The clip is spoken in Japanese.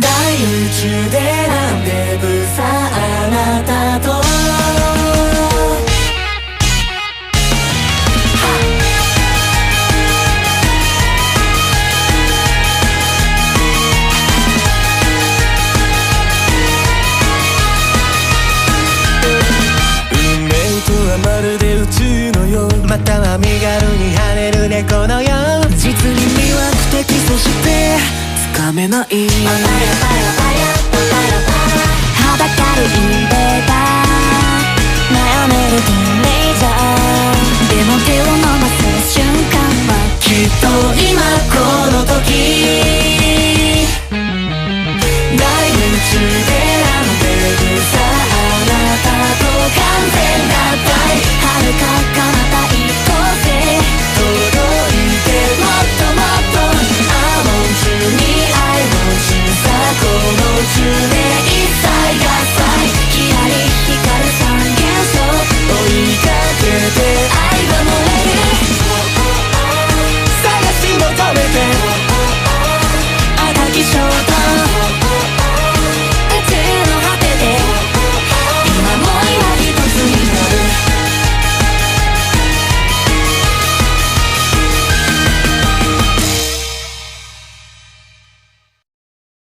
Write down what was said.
大宇宙でランデブさあなたと。運命とはまるで宇宙のよう。または身軽に跳ねる猫のよう。実に魅惑的。そしてつかめない